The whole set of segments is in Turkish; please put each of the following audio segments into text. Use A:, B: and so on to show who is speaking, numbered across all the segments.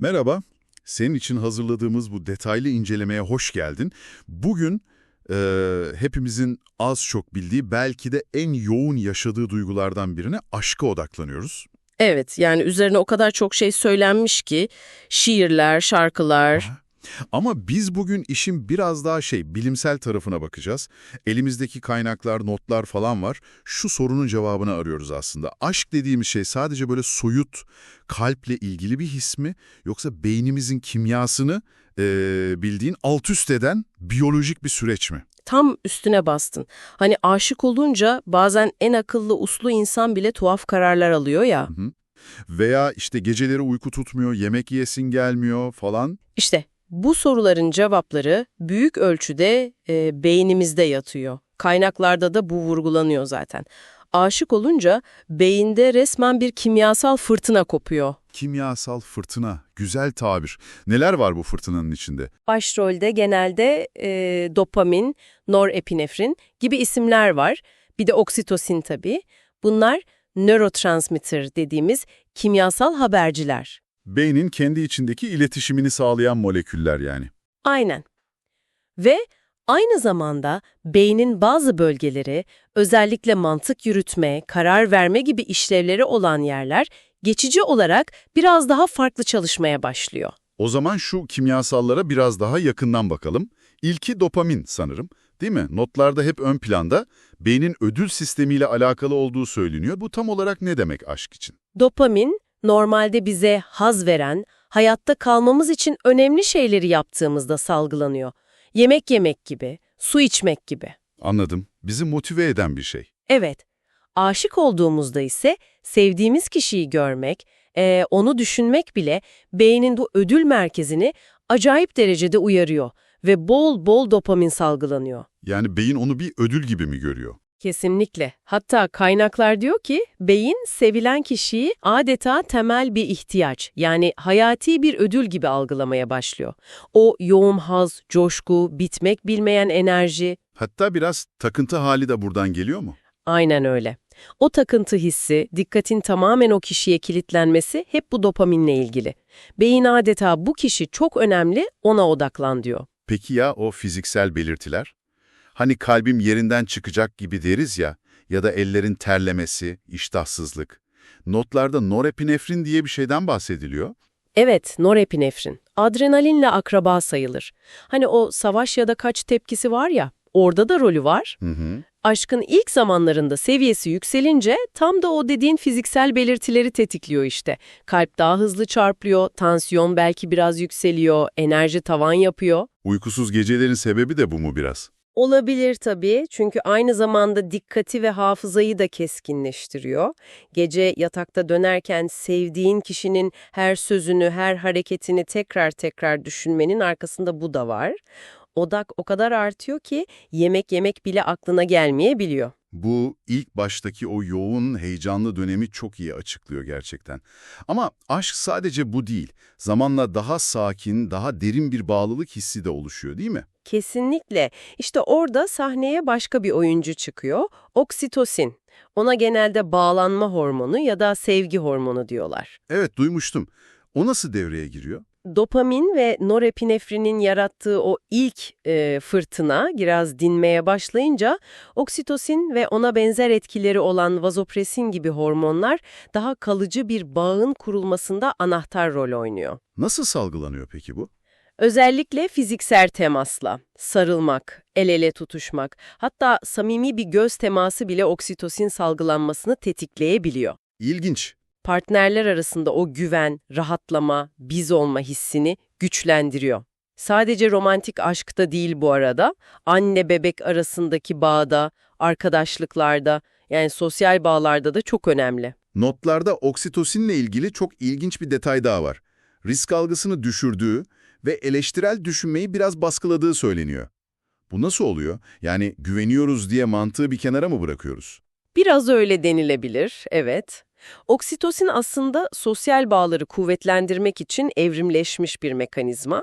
A: Merhaba, senin için hazırladığımız bu detaylı incelemeye hoş geldin. Bugün e, hepimizin az çok bildiği belki de en yoğun yaşadığı duygulardan birine aşka odaklanıyoruz.
B: Evet, yani üzerine o kadar çok şey söylenmiş ki şiirler, şarkılar.
A: Ama biz bugün işin biraz daha şey, bilimsel tarafına bakacağız. Elimizdeki kaynaklar, notlar falan var. Şu sorunun cevabını arıyoruz aslında. Aşk dediğimiz şey sadece böyle soyut, kalple ilgili bir his mi? Yoksa beynimizin kimyasını e, bildiğin alt üst eden biyolojik bir süreç mi?
B: Tam üstüne bastın. Hani aşık olunca bazen en akıllı uslu insan bile tuhaf kararlar alıyor ya.
A: Veya işte geceleri uyku tutmuyor, yemek yesin gelmiyor falan.
B: İşte bu soruların cevapları büyük ölçüde e, beynimizde yatıyor. Kaynaklarda da bu vurgulanıyor zaten. Aşık olunca beyinde resmen bir kimyasal fırtına kopuyor.
A: Kimyasal fırtına, güzel tabir. Neler var bu fırtınanın içinde?
B: Başrolde genelde e, dopamin, norepinefrin gibi isimler var. Bir de oksitosin tabii. Bunlar nörotransmitter dediğimiz kimyasal haberciler.
A: Beynin kendi içindeki iletişimini sağlayan moleküller yani.
B: Aynen. Ve aynı zamanda beynin bazı bölgeleri, özellikle mantık yürütme, karar verme gibi işlevleri olan yerler geçici olarak biraz daha farklı çalışmaya başlıyor.
A: O zaman şu kimyasallara biraz daha yakından bakalım. İlki dopamin sanırım, değil mi? Notlarda hep ön planda beynin ödül sistemiyle alakalı olduğu söyleniyor. Bu tam olarak ne demek aşk için?
B: Dopamin normalde bize haz veren, hayatta kalmamız için önemli şeyleri yaptığımızda salgılanıyor. Yemek yemek gibi, su içmek gibi.
A: Anladım. Bizi motive eden bir şey.
B: Evet, aşık olduğumuzda ise sevdiğimiz kişiyi görmek, eee, onu düşünmek bile beynin bu ödül merkezini acayip derecede uyarıyor ve bol bol dopamin salgılanıyor.
A: Yani beyin onu bir ödül gibi mi görüyor?
B: Kesinlikle. Hatta kaynaklar diyor ki beyin sevilen kişiyi adeta temel bir ihtiyaç yani hayati bir ödül gibi algılamaya başlıyor. O yoğun haz, coşku, bitmek bilmeyen enerji
A: Hatta biraz takıntı hali de buradan geliyor mu?
B: aynen öyle. O takıntı hissi, dikkatin tamamen o kişiye kilitlenmesi hep bu dopaminle ilgili. Beyin adeta bu kişi çok önemli ona odaklan diyor.
A: Peki ya o fiziksel belirtiler? Hani kalbim yerinden çıkacak gibi deriz ya ya da ellerin terlemesi, iştahsızlık. Notlarda norepinefrin diye bir şeyden bahsediliyor.
B: Evet, norepinefrin. Adrenalinle akraba sayılır. Hani o savaş ya da kaç tepkisi var ya, orada da rolü var.
A: Hı hı.
B: Aşkın ilk zamanlarında seviyesi yükselince tam da o dediğin fiziksel belirtileri tetikliyor işte. Kalp daha hızlı çarpıyor, tansiyon belki biraz yükseliyor, enerji tavan yapıyor.
A: Uykusuz gecelerin sebebi de bu mu biraz?
B: Olabilir tabii çünkü aynı zamanda dikkati ve hafızayı da keskinleştiriyor. Gece yatakta dönerken sevdiğin kişinin her sözünü, her hareketini tekrar tekrar düşünmenin arkasında bu da var. Odak o kadar artıyor ki yemek yemek bile aklına gelmeyebiliyor.
A: Bu ilk baştaki o yoğun, heyecanlı dönemi çok iyi açıklıyor gerçekten. Ama aşk sadece bu değil. Zamanla daha sakin, daha derin bir bağlılık hissi de oluşuyor değil mi?
B: Kesinlikle. İşte orada sahneye başka bir oyuncu çıkıyor. Oksitosin. Ona genelde bağlanma hormonu ya da sevgi hormonu diyorlar.
A: Evet duymuştum. O nasıl devreye giriyor?
B: Dopamin ve norepinefrinin yarattığı o ilk e, fırtına biraz dinmeye başlayınca oksitosin ve ona benzer etkileri olan vazopresin gibi hormonlar daha kalıcı bir bağın kurulmasında anahtar rol oynuyor.
A: Nasıl salgılanıyor peki bu?
B: Özellikle fiziksel temasla, sarılmak, el ele tutuşmak, hatta samimi bir göz teması bile oksitosin salgılanmasını tetikleyebiliyor.
A: İlginç.
B: Partnerler arasında o güven, rahatlama, biz olma hissini güçlendiriyor. Sadece romantik aşkta değil bu arada, anne bebek arasındaki bağda, arkadaşlıklarda, yani sosyal bağlarda da çok önemli.
A: Notlarda oksitosinle ilgili çok ilginç bir detay daha var. Risk algısını düşürdüğü ve eleştirel düşünmeyi biraz baskıladığı söyleniyor. Bu nasıl oluyor? Yani güveniyoruz diye mantığı bir kenara mı bırakıyoruz?
B: Biraz öyle denilebilir, evet. Oksitosin aslında sosyal bağları kuvvetlendirmek için evrimleşmiş bir mekanizma.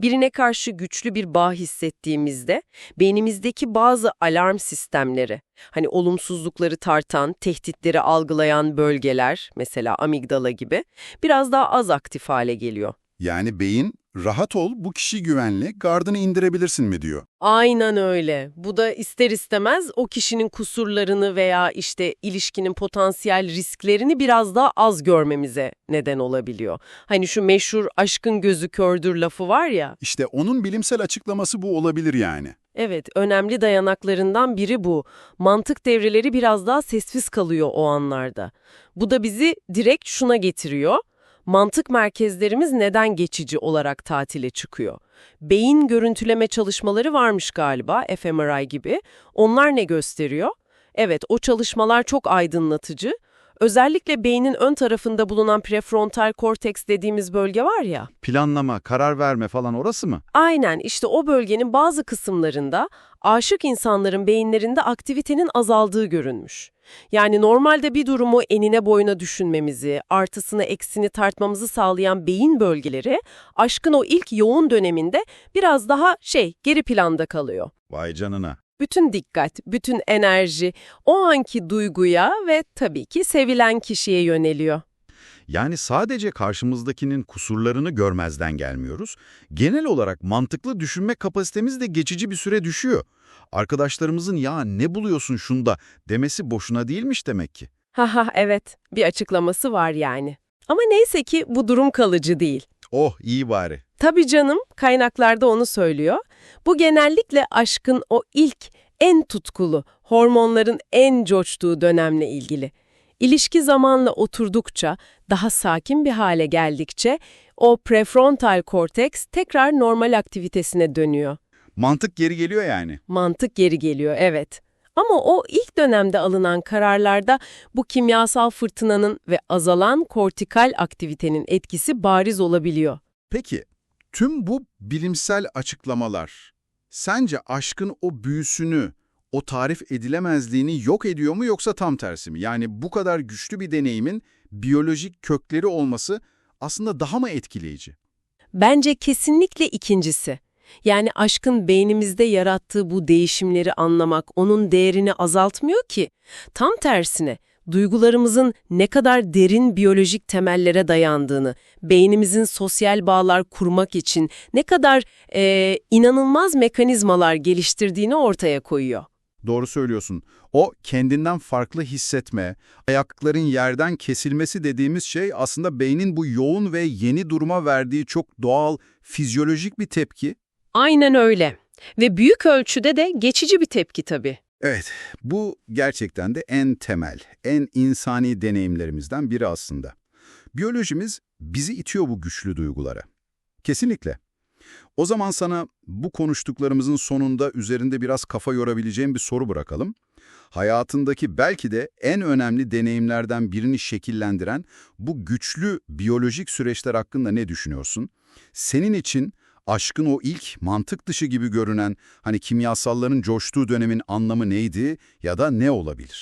B: Birine karşı güçlü bir bağ hissettiğimizde beynimizdeki bazı alarm sistemleri, hani olumsuzlukları tartan, tehditleri algılayan bölgeler, mesela amigdala gibi, biraz daha az aktif hale geliyor.
C: Yani beyin, rahat ol, bu kişi güvenli, gardını indirebilirsin mi diyor.
B: Aynen öyle. Bu da ister istemez o kişinin kusurlarını veya işte ilişkinin potansiyel risklerini biraz daha az görmemize neden olabiliyor. Hani şu meşhur aşkın gözü kördür lafı var ya.
C: İşte onun bilimsel açıklaması bu olabilir yani.
B: Evet, önemli dayanaklarından biri bu. Mantık devreleri biraz daha sessiz kalıyor o anlarda. Bu da bizi direkt şuna getiriyor. Mantık merkezlerimiz neden geçici olarak tatile çıkıyor? Beyin görüntüleme çalışmaları varmış galiba, fMRI gibi. Onlar ne gösteriyor? Evet, o çalışmalar çok aydınlatıcı. Özellikle beynin ön tarafında bulunan prefrontal korteks dediğimiz bölge var ya.
C: Planlama, karar verme falan orası mı?
B: Aynen işte o bölgenin bazı kısımlarında aşık insanların beyinlerinde aktivitenin azaldığı görünmüş. Yani normalde bir durumu enine boyuna düşünmemizi, artısını eksini tartmamızı sağlayan beyin bölgeleri aşkın o ilk yoğun döneminde biraz daha şey geri planda kalıyor.
C: Vay canına.
B: Bütün dikkat, bütün enerji o anki duyguya ve tabii ki sevilen kişiye yöneliyor.
C: Yani sadece karşımızdakinin kusurlarını görmezden gelmiyoruz. Genel olarak mantıklı düşünme kapasitemiz de geçici bir süre düşüyor. Arkadaşlarımızın ya ne buluyorsun şunda demesi boşuna değilmiş demek ki.
B: Haha evet bir açıklaması var yani. Ama neyse ki bu durum kalıcı değil.
C: Oh iyi bari.
B: Tabii canım, kaynaklarda onu söylüyor. Bu genellikle aşkın o ilk, en tutkulu, hormonların en coştuğu dönemle ilgili. İlişki zamanla oturdukça, daha sakin bir hale geldikçe o prefrontal korteks tekrar normal aktivitesine dönüyor.
C: Mantık geri geliyor yani.
B: Mantık geri geliyor, evet. Ama o ilk dönemde alınan kararlarda bu kimyasal fırtınanın ve azalan kortikal aktivitenin etkisi bariz olabiliyor.
A: Peki, tüm bu bilimsel açıklamalar sence aşkın o büyüsünü, o tarif edilemezliğini yok ediyor mu yoksa tam tersi mi? Yani bu kadar güçlü bir deneyimin biyolojik kökleri olması aslında daha mı etkileyici?
B: Bence kesinlikle ikincisi. Yani aşkın beynimizde yarattığı bu değişimleri anlamak onun değerini azaltmıyor ki. Tam tersine duygularımızın ne kadar derin biyolojik temellere dayandığını, beynimizin sosyal bağlar kurmak için ne kadar eee, inanılmaz mekanizmalar geliştirdiğini ortaya koyuyor.
A: Doğru söylüyorsun. O kendinden farklı hissetme, ayakların yerden kesilmesi dediğimiz şey aslında beynin bu yoğun ve yeni duruma verdiği çok doğal, fizyolojik bir tepki.
B: Aynen öyle. Ve büyük ölçüde de geçici bir tepki tabii.
A: Evet, bu gerçekten de en temel, en insani deneyimlerimizden biri aslında. Biyolojimiz bizi itiyor bu güçlü duygulara. Kesinlikle. O zaman sana bu konuştuklarımızın sonunda üzerinde biraz kafa yorabileceğim bir soru bırakalım. Hayatındaki belki de en önemli deneyimlerden birini şekillendiren bu güçlü biyolojik süreçler hakkında ne düşünüyorsun? Senin için aşkın o ilk mantık dışı gibi görünen hani kimyasalların coştuğu dönemin anlamı neydi ya da ne olabilir?